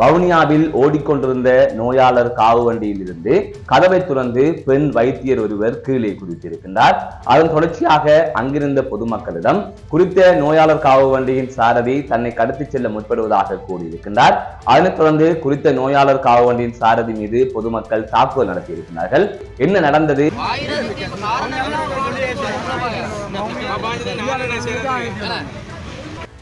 வவுனியாவில் ஓடிக்கொண்டிருந்த நோயாளர் காவு வண்டியில் இருந்து கதவை துறந்து பெண் வைத்தியர் ஒருவர் கீழே குதித்திருக்கின்றார். அதன் தொடர்ச்சியாக அங்கிருந்த பொதுமக்களிடம் குறித்த நோயாளர் காவு வண்டியின் சாரதி தன்னை கடத்திச் செல்ல முற்படுவதாக கூறியிருக்கின்றார். அதனைத் தொடர்ந்து குறித்த நோயாளர் காவு வண்டியின் சாரதி மீது பொதுமக்கள் தாக்குதல் நடத்தியிருக்கிறார்கள். என்ன நடந்தது?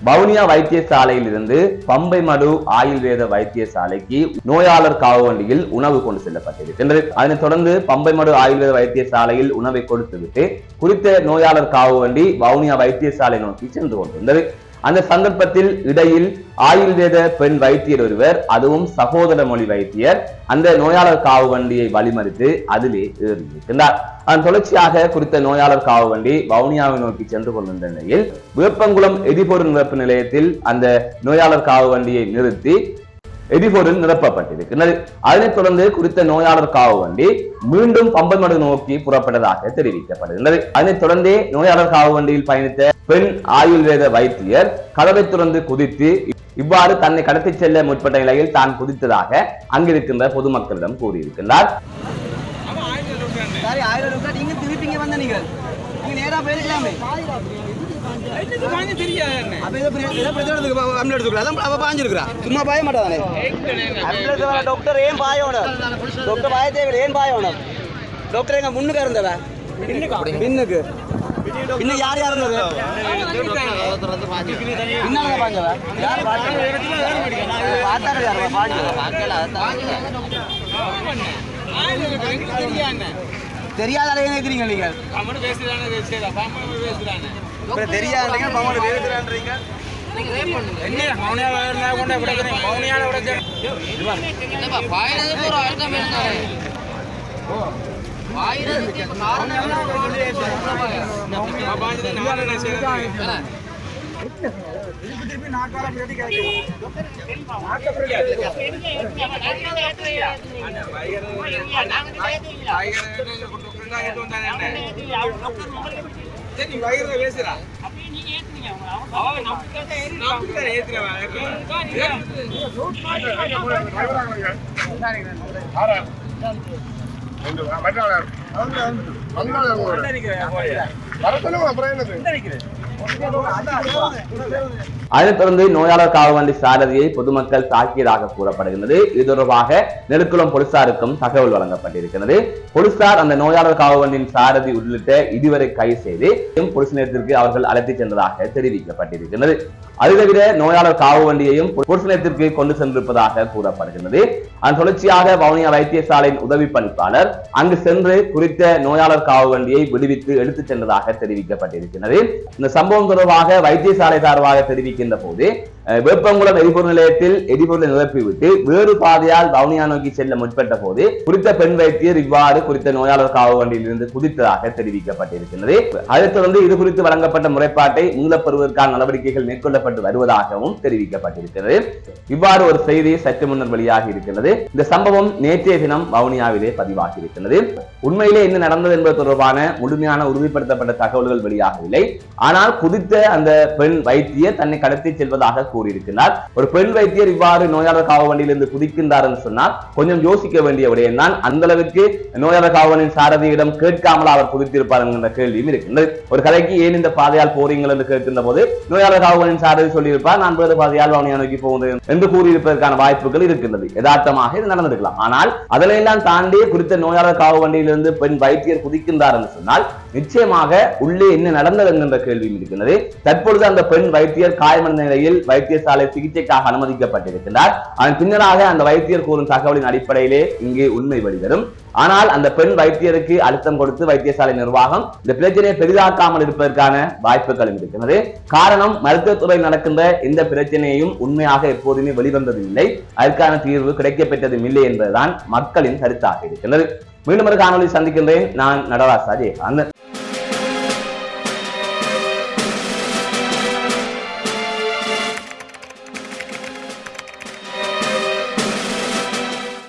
வவுனியா வைத்தியசாலையில் இருந்து பம்பை மடு ஆயுர்வேத வைத்தியசாலைக்கு நோயாளர் காவு வண்டியில் உணவு கொண்டு செல்லப்பட்டிருக்கின்றது அதனைத் தொடர்ந்து பம்பை மடு ஆயுர்வேத வைத்தியசாலையில் உணவை கொடுத்துவிட்டு குறித்த நோயாளர் காவு வண்டி வவுனியா வைத்தியசாலை நோக்கி சென்று கொண்டிருந்தது. அந்த சந்தர்ப்பத்தில் இடையில் ஆயுர்வேத பெண் வைத்தியர் ஒருவர் அதுவும் சகோதர மொழி வைத்தியர் அந்த நோயாளர் காவு வண்டியை வழிமறித்து அதிலே ஏறியிருக்கின்றார். அதன் தொடர்ச்சியாக குறித்த நோயாளர் காவு வண்டி வவுனியாவை நோக்கி சென்று கொண்டிருந்த நிலையில் வேப்பங்குளம் எரிபொருள் நிரப்பு நிலையத்தில் அந்த நோயாளர் காவு வண்டியை நிறுத்தி எரிபொருள் நிரப்பப்பட்டிருக்கிறது அதனைத் தொடர்ந்து குறித்த நோயாளர் காவு வண்டி மீண்டும் பம்பமடு நோக்கி புறப்பட்டதாக தெரிவிக்கப்படுகின்றது. அதனைத் தொடர்ந்தே நோயாளர் காவு வண்டியில் பயணித்த பெண் ஆயுர்வேத வைத்தியர் கதவை துறந்து குதித்து இவ்வாறு தன்னை கடத்திச் செல்ல முற்பட்ட நிலையில் தான் குதித்ததாக அங்கிருக்கின்ற பொதுமக்களிடம் கூறியிருக்கின்றார். சும்மா ஆயிரம் ரூபாய் நீங்க திருப்பிங்க வந்த நீங்கள். நீங்க நேரா போயிருக்கலாமே. அப்ப ஏதோ பிர- ஏதோ பிரச்சனை இருக்கு. அப்ப அம்ல எடுத்துக்கலாம். அதான் அவ பாஞ்சிருக்கிறா. சும்மா பாய மாட்டாதானே அம்புலன்ஸ் வர டாக்டர் ஏன் பாயணும் டாக்டர் பாய தேவையில்லை ஏன் பாயணும் டாக்டர் எங்க முன்னுக்கு இருந்தவ பின்னுக்கு பின்ன யார் யார் இருந்தது பின்னால பாஞ்சவ யார் பாஞ்சவ பார்த்தாரு யார் பாஞ்சவ മറ്റേ വരത്തല്ലോ പറയുന്നത്. அதைத் தொடர்ந்து நோயாளர் காவல்வண்டி சாரதியை பொதுமக்கள் தாக்கியதாக கூறப்படுகின்றது. இது தொடர்பாக நெடுக்குளம் போலீசாருக்கும் தகவல் வழங்கப்பட்டிருக்கிறது. போலீசார் அந்த நோயாளர் காவல்வண்டியின் சாரதி உள்ளிட்ட இதுவரை கைது செய்து போலீஸ் நிலையத்திற்கு அவர்கள் அழைத்துச் சென்றதாக தெரிவிக்கப்பட்டிருக்கிறது அது தவிர நோயாளர் காவு வண்டியையும் போலீஸ் நிலையத்திற்கு கொண்டு சென்றிருப்பதாக கூறப்படுகிறது அதன் தொடர்ச்சியாக வவுனியா வைத்தியசாலையின் உதவி பணிப்பாளர் அங்கு சென்று குறித்த நோயாளர் காவு வண்டியை விடுவித்து எடுத்துச் சென்றதாக தெரிவிக்கப்பட்டிருக்கிறது இந்த சம்பவம் தொடர்பாக வைத்தியசாலை சார்பாக தெரிவிக்கின்ற போது வேப்பங்குளம் எரிபொருள் நிலையத்தில் எரிபொருளை நிரப்பிவிட்டு வேறு பாதையால் வவுனியா நோக்கி செல்ல முற்பட்ட போது குறித்த பெண் வைத்தியர் இவ்வாறு குறித்த நோயாளர் காவு வண்டியில் இருந்து குதித்ததாக தெரிவிக்கப்பட்டிருக்கிறது அதைத் தொடர்ந்து இது குறித்து வழங்கப்பட்ட முறைப்பாட்டை மீளப்பெறுவதற்கான நடவடிக்கைகள் மேற்கொள்ளப்பட்டு வருவதாகவும் தெரிவிக்கப்பட்டிருக்கிறது. இவ்வாறு ஒரு செய்தி சற்று முன்னர் வெளியாகி இருக்கிறது இந்த சம்பவம் நேற்றைய தினம் வவுனியாவிலே பதிவாகி இருக்கிறது உண்மையிலே என்ன நடந்தது என்பது தொடர்பான முழுமையான உறுதிப்படுத்தப்பட்ட தகவல்கள் வெளியாகவில்லை. ஆனால் குதித்த அந்த பெண் வைத்தியர் தன்னை கடத்தி செல்வதாக கூறியிருக்கிறார். ஒரு பெண் வைத்தியர் இவ்வாறு நோயாளர் காவலியிலிருந்து குதிக்கின்றார் என்று சொன்னால் கொஞ்சம் யோசிக்க வேண்டிய விடயம் தான். அந்த அளவுக்கு நோயாளர் காவலின் சாரதியிடம் கேட்காமல் அவர் குதித்திருப்பார் என்கின்ற கேள்வியும் இருக்கின்றது. ஒரு கதைக்கு ஏன் இந்த பாதையால் போறீங்கள் என்று கேட்கின்ற போது நோயாளர் காவலின் சாரதி சொல்லியிருப்பார் நான் வேறு பாதையால் அவனை நோக்கி போகிறேன் என்று கூறியிருப்பதற்கான வாய்ப்புகள் இருக்கின்றது. யதார்த்தமாக இது நடந்திருக்கலாம். ஆனால் அதனையெல்லாம் தாண்டி குறித்த நோயாளர் காவ வண்டியிலிருந்து பெண் வைத்தியர் குதிக்கின்றார் என்று சொன்னால் நிச்சயமாக உள்ளே என்ன நடந்தது என்கின்ற கேள்வியும் இருக்கின்றது. தற்பொழுது அந்த பெண் வைத்தியர் காயமடைந்த நிலையில் வைத்தியசாலை சிகிச்சைக்காக அனுமதிக்கப்பட்டிருக்கிறார் அதன் பின்னராக அந்த வைத்தியர் கூறும் தகவலின் அடிப்படையிலே இங்கே உண்மை வெளிவரும். ஆனால் அந்த பெண் வைத்தியருக்கு அழுத்தம் கொடுத்து வைத்தியசாலை நிர்வாகம் இந்த பிரச்சனையை பெரிதாக்காமல் இருப்பதற்கான வாய்ப்புகளும் இருக்கிறது காரணம் மருத்துவத்துறையில் நடக்கின்ற இந்த பிரச்சனையையும் உண்மையாக எப்போதுமே வெளிவந்ததும் இல்லை அதற்கான தீர்வு கிடைக்கப்பெற்றதும் இல்லை என்பதுதான் மக்களின் கருத்தாக இருக்கிறது மீண்டும் ஒரு காணொலி சந்திக்கின்றேன். நான் நடராஜ் அஜய்